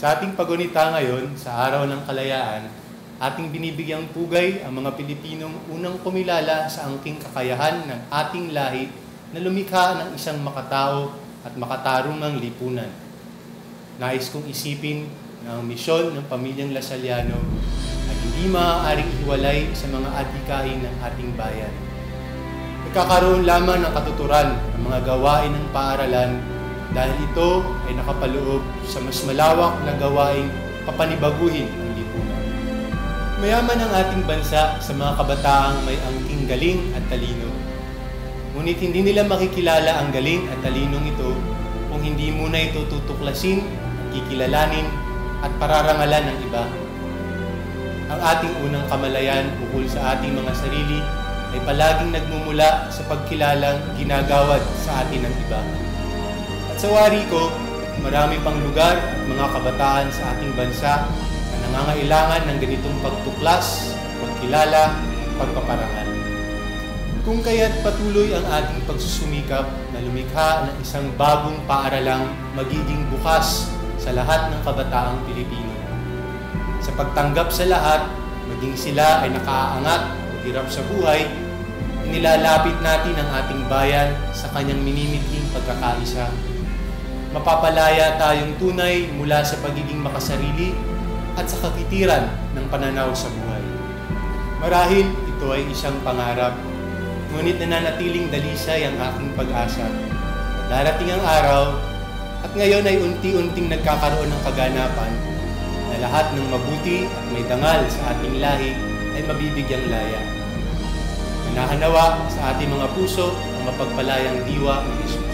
Sa ating pagunita ngayon, sa araw ng kalayaan, ating binibigyang pugay ang mga Pilipinong unang kumilala sa angking kakayahan ng ating lahi na lumikha ng isang makatao at makatarungang lipunan. Nais kong isipin na ang misyon ng pamilyang Lasaliano ay hindi maaaring iwalay sa mga adhikain ng ating bayan. Nagkakaroon lamang ng katuturan ang mga gawain ng paaralan dahil ito ay nakapaloob sa mas malawak na gawaing papanibaguhin ang lipunan. Mayaman ang ating bansa sa mga kabataang may angking galing at talino. Ngunit hindi nila makikilala ang galing at talinong ito kung hindi muna ito tutuklasin kikilalanin at pararangalan ng iba. Ang ating unang kamalayan ukol sa ating mga sarili ay palaging nagmumula sa pagkilalang ginagawad sa atin ng iba. At sa wari ko, marami pang lugar at mga kabataan sa ating bansa na nangangailangan ng ganitong pagtuklas, pagkilala, pagpaparangal. Kung kaya't patuloy ang ating pagsusumikap na lumikha ng isang bagong paaralang magiging bukas sa lahat ng kabataang Pilipino. Sa pagtanggap sa lahat, maging sila ay nakaaangat o hirap sa buhay, inilalapit natin ang ating bayan sa kanyang minimiting pagkakaisa. Mapapalaya tayong tunay mula sa pagiging makasarili at sa kakitiran ng pananaw sa buhay. Marahil ito ay isang pangarap, ngunit nananatiling dalisay ang aking pag-asa. Darating ang araw at ngayon ay unti-unting nagkakaroon ng kaganapan na lahat ng mabuti at may dangal sa ating lahi ay mabibigyang laya. Nanahanawa sa ating mga puso ang mapagpalayang diwa ng Isus.